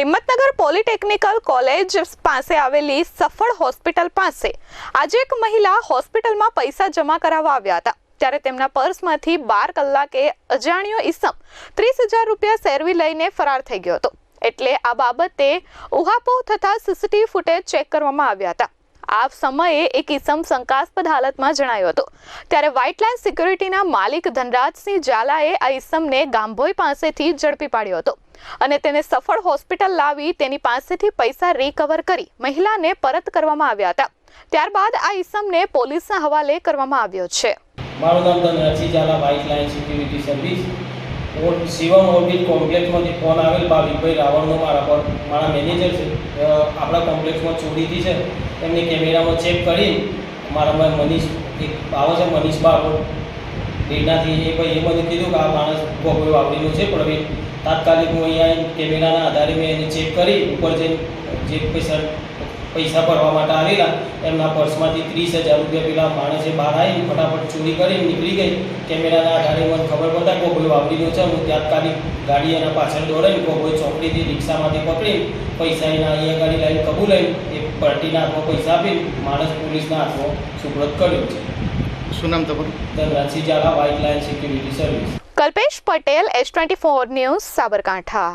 Himmatnagar પોલિટેકનિકલ college પાસે આવેલી સફળ હોસ્પિટલ પાસે આજે એક મહિલા હોસ્પિટલમાં પૈસા જમા કરાવવા આવ્યા હતા. ત્યારે તેમના પર્સમાંથી બાર કલાકે અજાણ્યો ઈસમ ત્રીસ હજાર રૂપિયા સેરવી લઈને ફરાર થઈ ગયો હતો. એટલે આ બાબતે ઉહાપોહ થતા સીસીટીવી ફૂટેજ ચેક કરવામાં આવ્યા હતા. આ સમયે એક ઈસમ શંકાસ્પદ હાલતમાં જણાયો હતો. ત્યારે વ્હાઇટ લાઇન સિક્યુરિટીના માલિક ધનરાજસિંહ ઝાલાએ આ ઈસમને ગાંભોઈ પાસેથી ઝડપી પાડ્યો હતો અને તેને સફળ હોસ્પિટલ લાવી તેની પાસેથી પૈસા રિકવર કરી મહિલાને પરત કરવામાં આવ્યા હતા. ત્યારબાદ આ ઈસમને પોલીસના હવાલે કરવામાં આવ્યો છે. મારું નામ Dhanrajsinh Zala white security service Shivam orbit કોમ્પ્લેક્સમાંથી phone આવેલ ભાવિકભાઈ રાવણનો મારા પર મારા મેનેજર છે. આપણા કોમ્પ્લેક્સમાં ચોરીથી છે. એમને કેમેરામાં ચેક કરી મારામાં મનીષ, એક આવે છે મનીષ બાબો. એનાથી એ ભાઈ એ મને કીધું કે આ માણસ ગોગોઈ વાવડીનો છે પ્રવીણ તાત્કાલિક હું અહીંયા કેમેરાના આધારે મેં એને ચેક કરી, ઉપર જે પૈસા પૈસા ભરવા માટે આવેલા એમના પર્સમાંથી ત્રીસ હજાર રૂપિયા પેલા માણસે બહાર આવી ફટાફટ ચોરી કરી નીકળી ગઈ. કેમેરાના આધારે મને ખબર પડતા કે વાપરી ગયો છે. હું તાત્કાલિક ગાડી એના પાછળ દોડાવી કોઈ ચોકડીથી રિક્ષામાંથી પકડી પૈસા એના અહીંયા ગાડી લઈને કબૂલાઈ એ પાર્ટીના હાથમાં પૈસા આપી માણસ પોલીસના હાથમાં સુપ્રત કર્યો છે. શું નામ તમારું? Dhanrajsinh Zala white line security service Kalpesh Patel S twenty four news Sabarkantha.